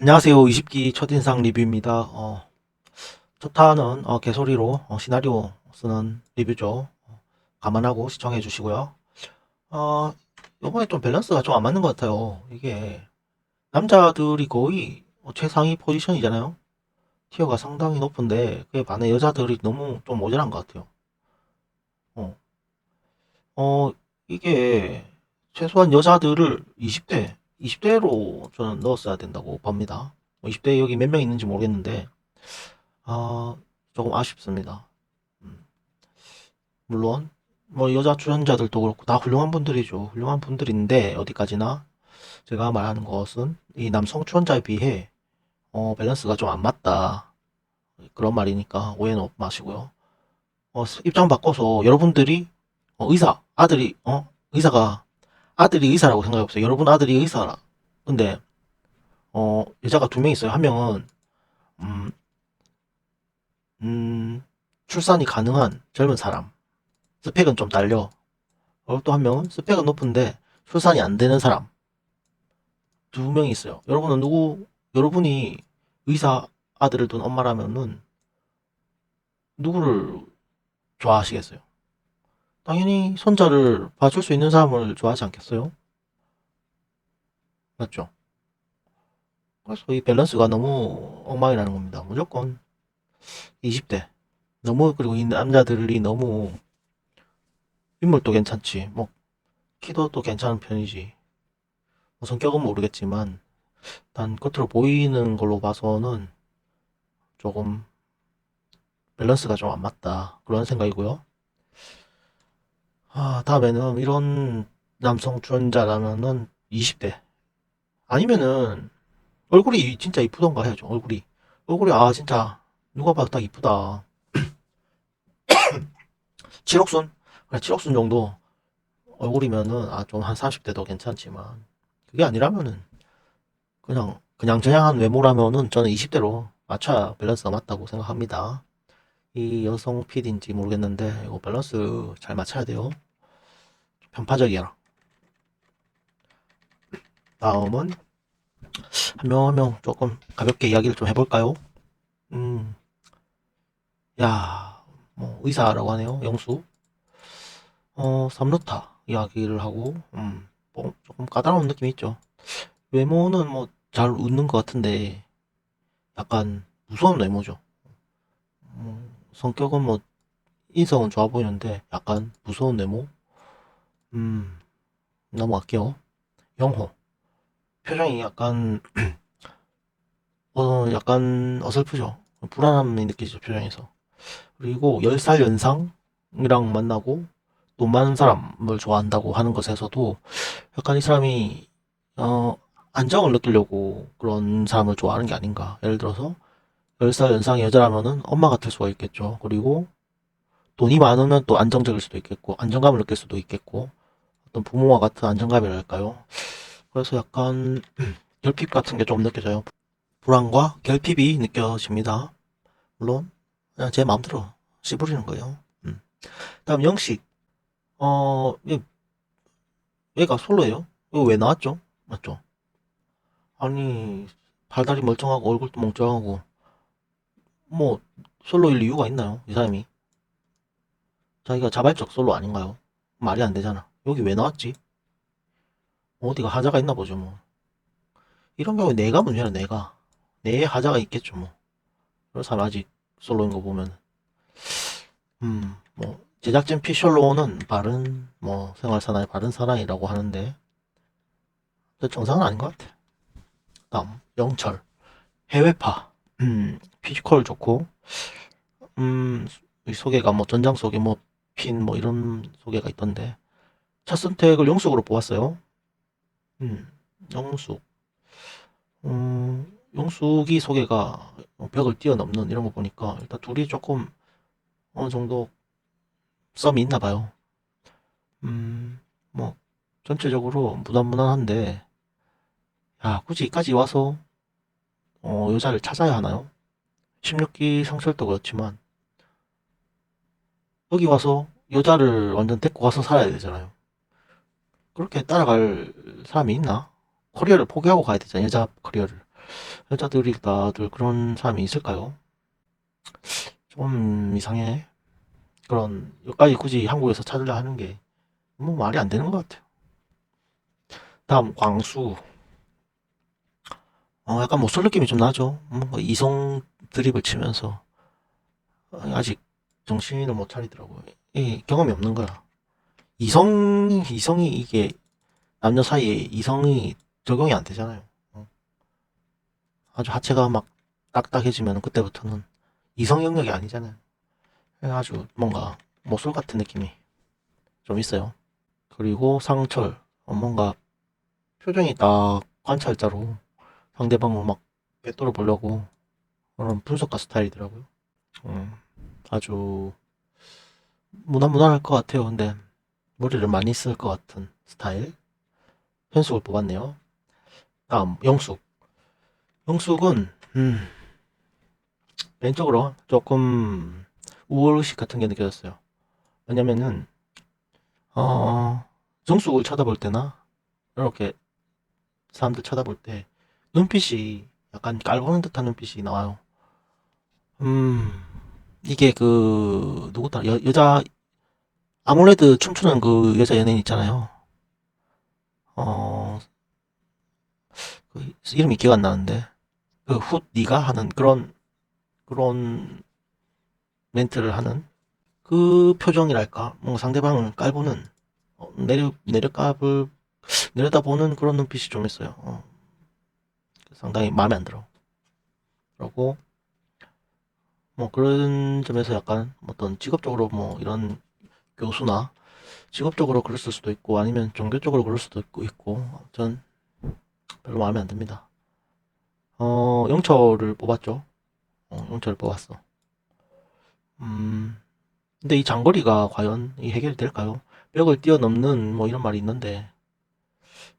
안녕하세요. 20기 첫인상 리뷰입니다. 어, 첫 타는 어, 개소리로 어, 시나리오 쓰는 리뷰죠. 어, 감안하고 시청해 주시고요. 어, 이번에 좀 밸런스가 좀 안 맞는 것 같아요. 이게 남자들이 거의 어, 최상위 포지션이잖아요. 티어가 상당히 높은데 그에 반해 여자들이 너무 좀 모자란 것 같아요. 어, 어, 이게 최소한 여자들을 20대, 20대로 저는 넣었어야 된다고 봅니다. 20대 여기 몇 명 있는지 모르겠는데, 아, 조금 아쉽습니다. 음, 물론, 뭐 여자 출연자들도 그렇고 다 훌륭한 분들이죠. 훌륭한 분들인데, 어디까지나 제가 말하는 것은 이 남성 출연자에 비해, 어, 밸런스가 좀 안 맞다. 그런 말이니까 오해는 마시고요. 어, 입장 바꿔서 여러분들이 어, 의사, 아들이, 어, 의사가 아들이 의사라고 생각해보세요. 여러분 아들이 의사라. 근데 어 여자가 두 명 있어요. 한 명은 음, 음, 출산이 가능한 젊은 사람. 스펙은 좀 딸려. 어, 또한 명은 스펙은 높은데 출산이 안 되는 사람. 두 명이 있어요. 여러분은 누구 여러분이 의사 아들을 둔 엄마라면은 누구를 좋아하시겠어요? 당연히 손자를 봐줄 수 있는 사람을 좋아하지 않겠어요? 맞죠? 그래서 이 밸런스가 너무 엉망이라는 겁니다. 무조건 20대. 너무, 그리고 이 남자들이 너무 인물도 괜찮지. 뭐, 키도 또 괜찮은 편이지. 뭐 성격은 모르겠지만, 단 겉으로 보이는 걸로 봐서는 조금 밸런스가 좀 안 맞다. 그런 생각이고요. 아, 다음에는 이런 남성 출연자라면은 20대. 아니면은 얼굴이 진짜 이쁘던가 해야죠. 얼굴이. 얼굴이 아 진짜 누가 봐도 딱 이쁘다. 칠옥순? 그래 칠옥순 정도 얼굴이면은 아 좀 한 30대도 괜찮지만 그게 아니라면은 그냥 그냥 저양한 외모라면은 저는 20대로 맞춰야 밸런스가 맞다고 생각합니다. 이 여성 PD인지 모르겠는데 이거 밸런스 잘 맞춰야 돼요. 편파적이야. 다음은 한 명 한 명 조금 가볍게 이야기를 좀 해볼까요? 음, 야, 뭐 의사라고 하네요. 영수. 어, 삼루타 이야기를 하고, 음, 뭐 조금 까다로운 느낌이 있죠. 외모는 뭐 잘 웃는 것 같은데 약간 무서운 외모죠. 음, 성격은 뭐 인성은 좋아 보이는데 약간 무서운 외모? 음, 넘어갈게요. 영호. 표정이 약간, 어, 약간 어설프죠. 불안함이 느껴지죠, 표정에서. 그리고 10살 연상이랑 만나고 돈 많은 사람을 좋아한다고 하는 것에서도 약간 이 사람이, 어, 안정을 느끼려고 그런 사람을 좋아하는 게 아닌가. 예를 들어서 10살 연상의 여자라면은 엄마 같을 수가 있겠죠. 그리고 돈이 많으면 또 안정적일 수도 있겠고, 안정감을 느낄 수도 있겠고, 어떤 부모와 같은 안정감이랄까요? 그래서 약간 결핍 같은 게 좀 느껴져요. 불안과 결핍이 느껴집니다. 물론 그냥 제 마음대로 씨부리는 거예요. 음. 다음 영식. 어, 얘, 얘가 솔로예요? 이거 왜 나왔죠? 맞죠? 아니 발다리 멀쩡하고 얼굴도 멍청하고 뭐 솔로일 이유가 있나요? 이 사람이 자기가 자발적 솔로 아닌가요? 말이 안 되잖아. 여기 왜 나왔지? 어디가 하자가 있나 보죠, 뭐. 이런 경우에 내가 문제야, 내가. 내 하자가 있겠죠, 뭐. 그런 사람 아직 솔로인 거 보면. 음, 뭐, 제작진 피셜로는 바른, 뭐, 생활 사나이 바른 사나이라고 하는데, 정상은 아닌 것 같아. 다음, 영철. 해외파. 음, 피지컬 좋고, 음, 이 소개가 뭐, 전장 소개, 뭐, 핀, 뭐, 이런 소개가 있던데, 첫 선택을 영숙으로 뽑았어요. 음, 영숙. 음, 영숙이 소개가 벽을 뛰어넘는 이런 거 보니까 일단 둘이 조금 어느 정도 썸이 있나 봐요. 음, 뭐 전체적으로 무난무난한데 야, 굳이 이까지 와서 어, 여자를 찾아야 하나요? 16기 성철도 그렇지만 여기 와서 여자를 완전 데리고 가서 살아야 되잖아요. 그렇게 따라갈 사람이 있나? 커리어를 포기하고 가야 되잖아, 여자 커리어를. 여자들이 다들 그런 사람이 있을까요? 좀 이상해. 그런 여기까지 굳이 한국에서 찾으려 하는 게 뭐 말이 안 되는 것 같아요. 다음 광수. 어, 약간 못쏠 느낌이 좀 나죠. 뭔가 이성 드립을 치면서 어, 아직 정신을 못 차리더라고요. 이 경험이 없는 거야. 이성 이성이 이게 남녀 사이에 이성이 적용이 안 되잖아요. 어. 아주 하체가 막 딱딱해지면 그때부터는 이성 영역이 아니잖아요. 아주 뭔가 모쏠 같은 느낌이 좀 있어요. 그리고 상철 어, 뭔가 표정이 딱 관찰자로 상대방을 막 꿰뚫어 보려고 그런 분석가 스타일이더라고요. 음, 아주 무난무난할 것 같아요. 근데 머리를 많이 쓸 것 같은 스타일. 현숙을 뽑았네요. 다음 영숙. 영숙은 음, 왼쪽으로 조금 우월의식 같은 게 느껴졌어요. 왜냐면은 어, 정숙을 쳐다볼 때나 이렇게 사람들 쳐다볼 때 눈빛이 약간 깔보는 듯한 눈빛이 나와요. 음, 이게 그 누구다 여, 여자 아몰레드 춤추는 그 여자 연예인 있잖아요. 어, 그 이름이 기억 안 나는데 그훗 네가 하는 그런 그런 멘트를 하는 그 표정이랄까 뭔가 상대방을 깔보는 어, 내려 내려깝을 내려다보는 그런 눈빛이 좀 있어요. 어, 상당히 마음에 안 들어. 그러고 뭐 그런 점에서 약간 어떤 직업적으로 뭐 이런 교수나 직업적으로 그랬을 수도 있고 아니면 종교적으로 그럴 수도 있고 있고 전 별로 마음에 안 듭니다. 어 영철을 뽑았죠. 어, 영철을 뽑았어. 음 근데 이 장거리가 과연 이 해결이 될까요? 벽을 뛰어넘는 뭐 이런 말이 있는데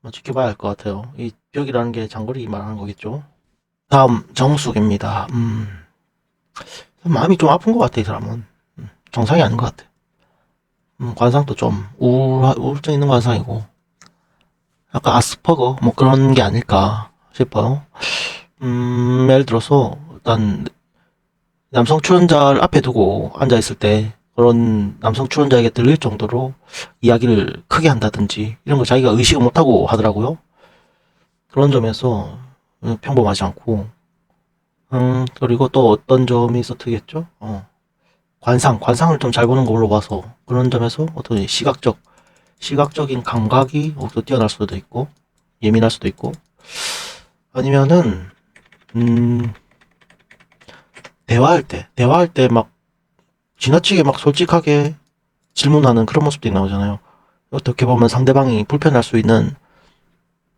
뭐 지켜봐야 할 것 같아요. 이 벽이라는 게 장거리 말하는 거겠죠. 다음 정숙입니다. 음, 마음이 좀 아픈 것 같아 이 사람은 음, 정상이 아닌 것 같아. 음, 관상도 좀 우울 우울증 있는 관상이고 약간 아스퍼거 뭐 그런 게 아닐까 싶어요. 음, 예를 들어서 일단 남성 출연자를 앞에 두고 앉아 있을 때 그런 남성 출연자에게 들릴 정도로 이야기를 크게 한다든지 이런 걸 자기가 의식을 못하고 하더라고요. 그런 점에서 평범하지 않고 음 그리고 또 어떤 점이 있었겠죠? 어, 관상 관상을 좀 잘 보는 걸로 봐서 그런 점에서 어떤 시각적 시각적인 감각이 또 뛰어날 수도 있고 예민할 수도 있고 아니면은 음 대화할 때 대화할 때 막 지나치게 막 솔직하게 질문하는 그런 모습들이 나오잖아요. 어떻게 보면 상대방이 불편할 수 있는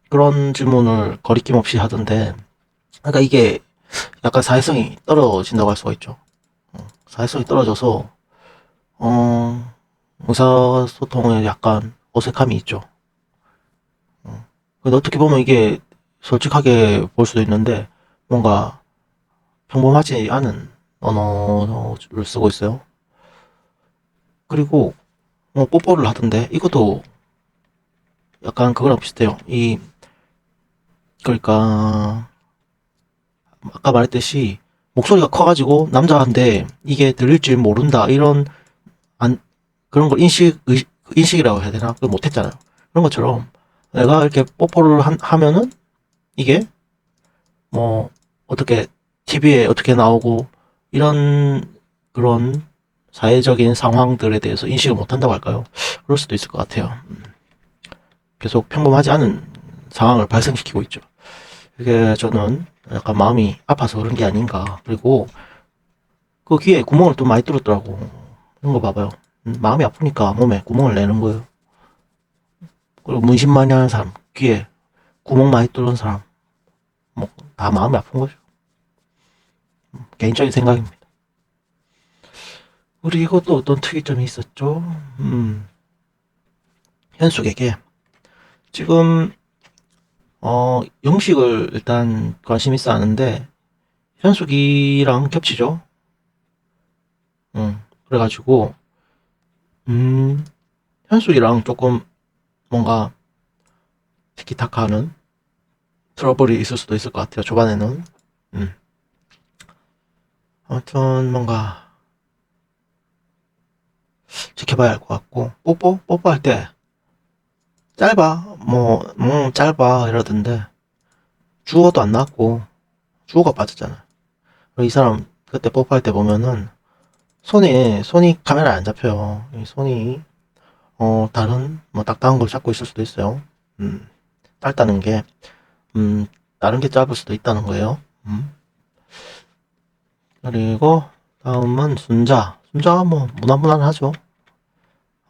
그런 질문을 거리낌 없이 하던데, 그러니까 이게 약간 사회성이 떨어진다고 할 수가 있죠. 어, 사회성이 떨어져서, 어, 의사소통에 약간 어색함이 있죠. 어, 근데 어떻게 보면 이게 솔직하게 볼 수도 있는데, 뭔가 평범하지 않은 언어를 쓰고 있어요. 그리고 뭐 뽀뽀를 하던데 이것도 약간 그거랑 비슷해요. 이 그러니까 아까 말했듯이 목소리가 커가지고 남자인데 이게 들릴 줄 모른다 이런 안 그런 걸 인식 의, 인식이라고 해야 되나 그걸 못했잖아요. 그런 것처럼 내가 이렇게 뽀뽀를 한, 하면은 이게 뭐 어떻게 TV에 어떻게 나오고 이런 그런 사회적인 상황들에 대해서 인식을 못한다고 할까요? 그럴 수도 있을 것 같아요. 음. 계속 평범하지 않은 상황을 발생시키고 있죠. 이게 저는 약간 마음이 아파서 그런 게 아닌가. 그리고 그 귀에 구멍을 또 많이 뚫었더라고. 이런 거 봐봐요. 음, 마음이 아프니까 몸에 구멍을 내는 거예요. 그리고 문신 많이 하는 사람, 귀에 구멍 많이 뚫는 사람, 뭐, 다 마음이 아픈 거죠. 음, 개인적인 생각입니다. 그리고 또 어떤 특이점이 있었죠? 음, 현숙에게 지금 어 영식을 일단 관심 있어 하는데 현숙이랑 겹치죠. 음, 그래가지고 음 현숙이랑 조금 뭔가 티키타카하는 트러블이 있을 수도 있을 것 같아요. 초반에는. 음. 아무튼 뭔가 지켜봐야 할 것 같고 뽀뽀 뽀뽀할 때 짧아 뭐 음, 짧아 이러던데 주어도 안 나왔고 주어가 빠졌잖아. 그리고 이 사람 그때 뽀뽀할 때 보면은 손이 손이 카메라에 안 잡혀요. 이 손이 어 다른 뭐 딱딱한 걸 잡고 있을 수도 있어요. 음 짧다는 게 음, 다른 게 짧을 수도 있다는 거예요. 음. 그리고 다음은 순자. 순자가 뭐 무난무난하죠.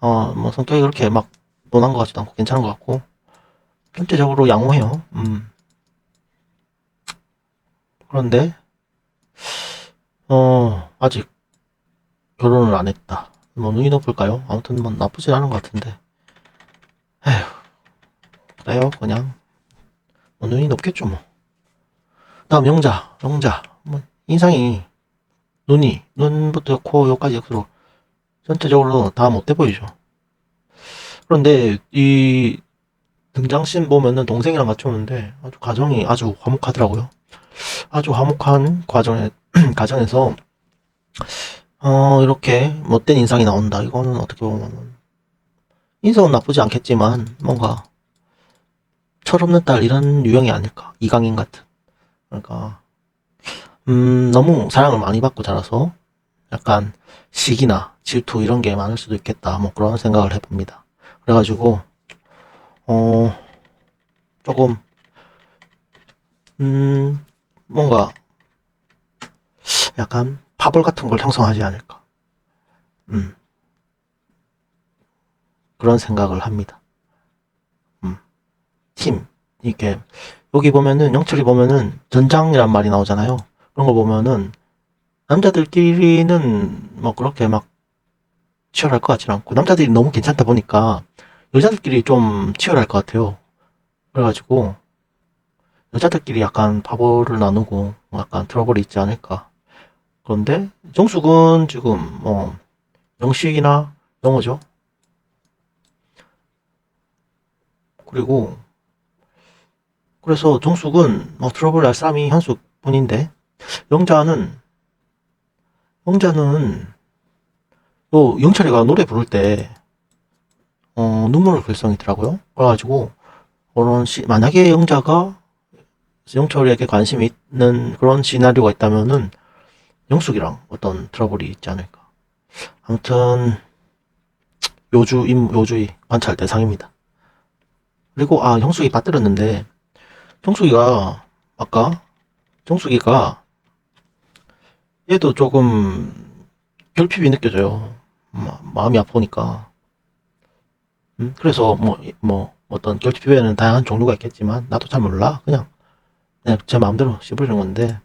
어, 뭐 성격이 그렇게 막 노난 것 같지도 않고 괜찮은 것 같고 전체적으로 양호해요. 음. 그런데 어, 아직 결혼을 안 했다. 뭐 눈이 높을까요? 아무튼 뭐 나쁘진 않은 것 같은데. 에휴, 그래요, 그냥. 뭐 눈이 높겠죠, 뭐. 다음 영자, 영자. 뭐 인상이 눈이 눈부터 코 여기까지 역으로 전체적으로 다 못돼 보이죠. 그런데 이 등장씬 보면은 동생이랑 같이 오는데 아주 가정이 아주 화목하더라고요. 아주 화목한 과정에 가정에서 어 이렇게 못된 인상이 나온다. 이거는 어떻게 보면 인성은 나쁘지 않겠지만 뭔가 철없는 딸 이런 유형이 아닐까. 이강인 같은. 그러니까 음, 너무 사랑을 많이 받고 자라서 약간 시기나 질투 이런 게 많을 수도 있겠다. 뭐 그런 생각을 해봅니다. 그래가지고, 어, 조금, 음, 뭔가 약간 파벌 같은 걸 형성하지 않을까. 음, 그런 생각을 합니다. 음, 팀, 이게, 여기 보면은, 영철이 보면은 전장이란 말이 나오잖아요. 그런 거 보면은 남자들끼리는 뭐 그렇게 막 치열할 것 같지는 않고 남자들이 너무 괜찮다 보니까 여자들끼리 좀 치열할 것 같아요. 그래가지고 여자들끼리 약간 파벌을 나누고 뭐 약간 트러블이 있지 않을까. 그런데 정숙은 지금 뭐 영식이나 영어죠. 그리고 그래서 정숙은 뭐 트러블 날 사람이 현숙 뿐인데 영자는 영자는 또 영철이가 노래 부를 때 어, 눈물 글썽이더라고요. 그래가지고 그런 시, 만약에 영자가 영철이에게 관심이 있는 그런 시나리오가 있다면은 영숙이랑 어떤 트러블이 있지 않을까. 아무튼 요주 임 요주의 관찰 대상입니다. 그리고 아 형숙이 빠뜨렸는데 형숙이가 아까 정숙이가 얘도 조금 결핍이 느껴져요. 마, 마음이 아프니까. 음, 그래서 뭐, 뭐, 어떤 결핍에는 다양한 종류가 있겠지만, 나도 잘 몰라. 그냥, 그냥 제 마음대로 씹으려는 건데,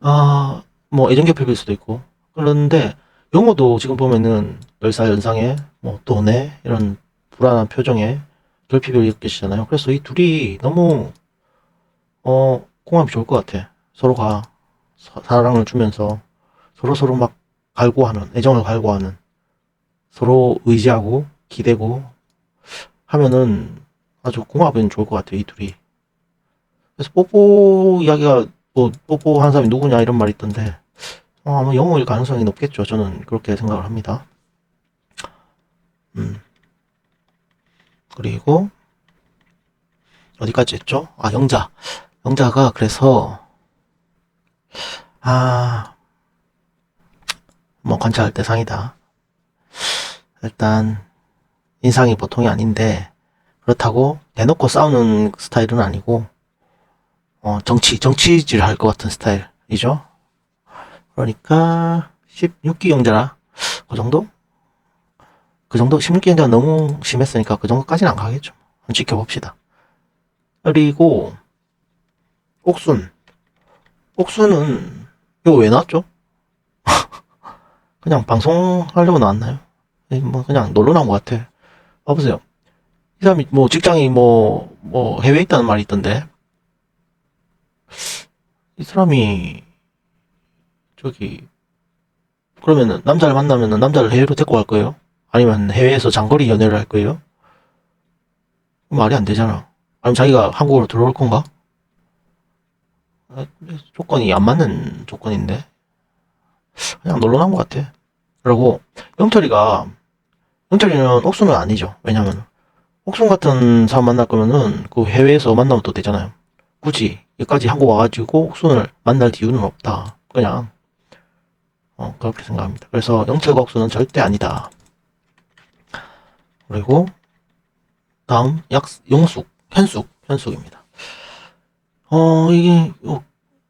아, 뭐, 애정 결핍일 수도 있고. 그런데, 영호도 지금 보면은, 10살 연상에, 뭐, 돈에, 이런 불안한 표정에 결핍을 느끼시잖아요. 그래서 이 둘이 너무, 어, 궁합이 좋을 것 같아. 서로가 사- 사랑을 주면서 서로 서로 막 갈구하는 애정을 갈구하는 서로 의지하고 기대고 하면은 아주 궁합은 좋을 것 같아요 이 둘이. 그래서 뽀뽀 이야기가 뭐 뽀뽀 한 사람이 누구냐 이런 말이 있던데 어, 아마 영호일 가능성이 높겠죠. 저는 그렇게 생각을 합니다. 음. 그리고 어디까지 했죠? 아 영자. 영자가 그래서 아, 뭐 관찰할 대상이다. 일단 인상이 보통이 아닌데 그렇다고 대놓고 싸우는 스타일은 아니고 어, 정치 정치질 할 것 같은 스타일이죠. 그러니까 16기 영자라 그 정도? 그 정도 16기 영자가 너무 심했으니까 그 정도까지는 안 가겠죠. 지켜봅시다. 그리고 옥순 옥수는 이거 왜 나왔죠? 그냥 방송하려고 나왔나요? 에이, 뭐 그냥 놀러 나온 것 같아. 봐보세요. 이 사람이 뭐 직장이 뭐, 뭐 해외에 있다는 말이 있던데. 이 사람이 저기 그러면은 남자를 만나면은 남자를 해외로 데리고 갈 거예요? 아니면 해외에서 장거리 연애를 할 거예요? 말이 안 되잖아. 아니면 자기가 한국으로 들어올 건가? 아, 조건이 안 맞는 조건인데 그냥 놀러난 것 같아. 그리고 영철이가 영철이는 옥수는 아니죠. 왜냐면 옥순 같은 사람 만날 거면은 그 해외에서 만나면 또 되잖아요. 굳이 여기까지 한국 와가지고 옥순을 만날 이유는 없다. 그냥 어, 그렇게 생각합니다. 그래서 영철과 옥순은 절대 아니다. 그리고 다음 약 용숙 현숙 현숙입니다. 어 이게 어,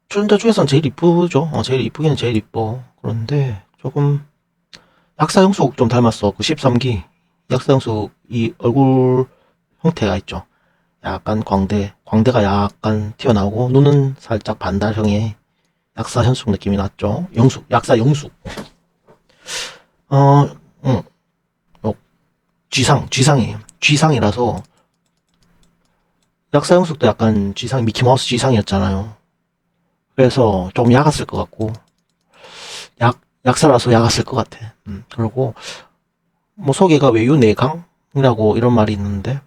출연자 중에서는 제일 이쁘죠. 어, 제일 이쁘기는 제일 이뻐. 그런데 조금 약사 형숙 좀 닮았어. 그 13기 약사 형숙 이 얼굴 형태가 있죠. 약간 광대, 광대가 약간 튀어나오고 눈은 살짝 반달형의 약사 현숙 느낌이 났죠. 영숙, 약사 영숙. 어, 응. 어, 쥐상, 쥐상이에요. 쥐상이라서 약사 형숙도 약간 쥐상, 미키마우스 쥐상이었잖아요. 그래서 좀 약았을 것 같고 약 약사라서 약았을 것 같아. 음, 그리고 뭐 소개가 외유내강이라고 이런 말이 있는데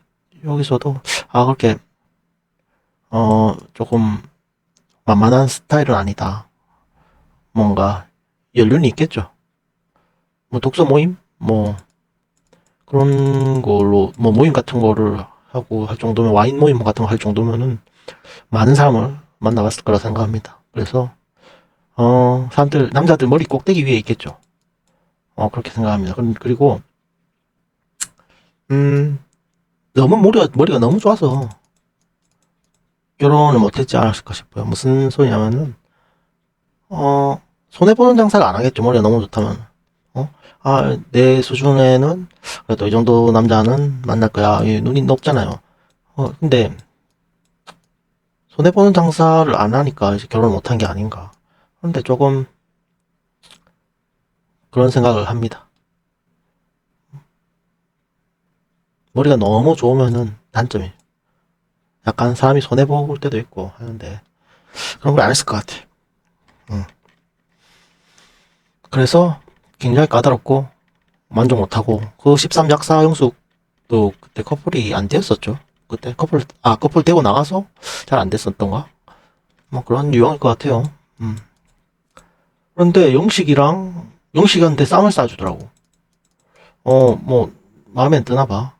여기서도 아 그렇게 어 조금 만만한 스타일은 아니다. 뭔가 연륜이 있겠죠. 뭐 독서 모임 뭐 그런 걸로 뭐 모임 같은 거를 하고 할 정도면 와인 모임 같은 거 할 정도면은 많은 사람을 만나봤을 거라 생각합니다. 그래서 어 사람들 남자들 머리 꼭대기 위에 있겠죠. 어 그렇게 생각합니다. 그리고 음 너무 머리가 머리가 너무 좋아서 결혼을 못했지 않았을까 싶어요. 무슨 소리냐면은 어 손해 보는 장사를 안 하겠죠. 머리가 너무 좋다면 어 아 내 수준에는 그래도 이 정도 남자는 만날 거야. 이 눈이 높잖아요. 어 근데 손해 보는 장사를 안 하니까 이제 결혼 못한 게 아닌가. 그런데 조금 그런 생각을 합니다. 머리가 너무 좋으면은 단점이 약간 사람이 손해 볼 때도 있고 하는데 그런 걸 안 했을 것 같아. 응. 그래서 굉장히 까다롭고 만족 못하고 그 13약사 형숙도 그때 커플이 안 되었었죠. 그때 커플 아 커플 되고 나가서 잘 안 됐었던가? 뭐 그런 유형일 것 같아요. 음. 그런데 영식이랑 영식한테 쌈을 싸주더라고. 어, 뭐 마음에 안 드나 봐.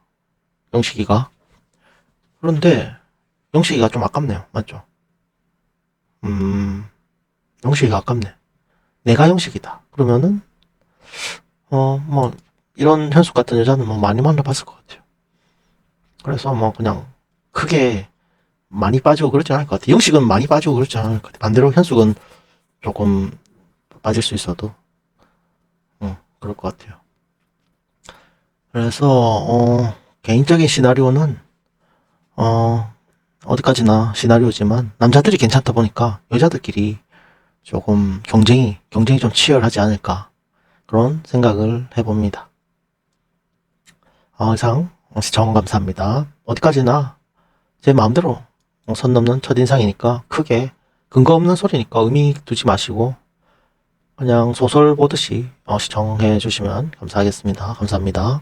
영식이가. 그런데 영식이가 좀 아깝네요. 맞죠? 음, 영식이가 아깝네. 내가 영식이다. 그러면은 어, 뭐 이런 현숙 같은 여자는 뭐 많이 만나봤을 것 같아요. 그래서 뭐 그냥 크게 많이 빠지고 그러지 않을 것 같아. 영식은 많이 빠지고 그러지 않을 것 같아. 반대로 현숙은 조금 빠질 수 있어도, 어, 그럴 것 같아요. 그래서, 어, 개인적인 시나리오는, 어, 어디까지나 시나리오지만, 남자들이 괜찮다 보니까 여자들끼리 조금 경쟁이, 경쟁이 좀 치열하지 않을까. 그런 생각을 해봅니다. 어, 이상 시청 감사합니다. 어디까지나 제 마음대로 어, 선 넘는 첫인상이니까 크게 근거 없는 소리니까 의미 두지 마시고 그냥 소설 보듯이 어, 시청해 주시면 감사하겠습니다. 감사합니다.